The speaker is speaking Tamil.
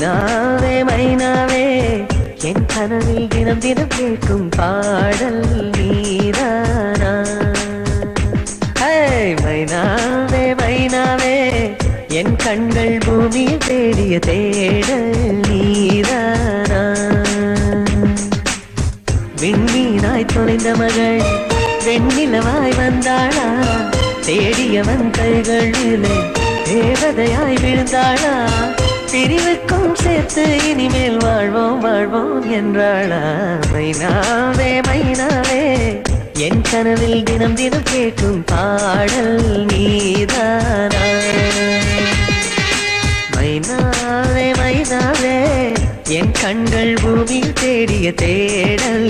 மைனாவே மைனாவே என் கனவில் தினம் தினம் கேட்கும் பாடல் நீதானா? மைனாவே மைனாவே என் கண்கள் பூமியில் தேடிய தேடல் நீதானா? விண்மீனாய் தொலைந்த மகள் வெண்ணிலவாய் வந்தாளா? தேடியவன் கைகளிலே தேவதையாய் விழுந்தாளா? பிரிவுக்கும் சேர்த்து இனிமேல் வாழ்வோம் வாழ்வோம் என்றாளா மைனாவே மைனாவே என் கனவில் தினம் தினம் கேட்கும் பாடல் நீதானா. மைனாவே மைனாவே என் கண்கள் பூமியில் தேடிய தேடல்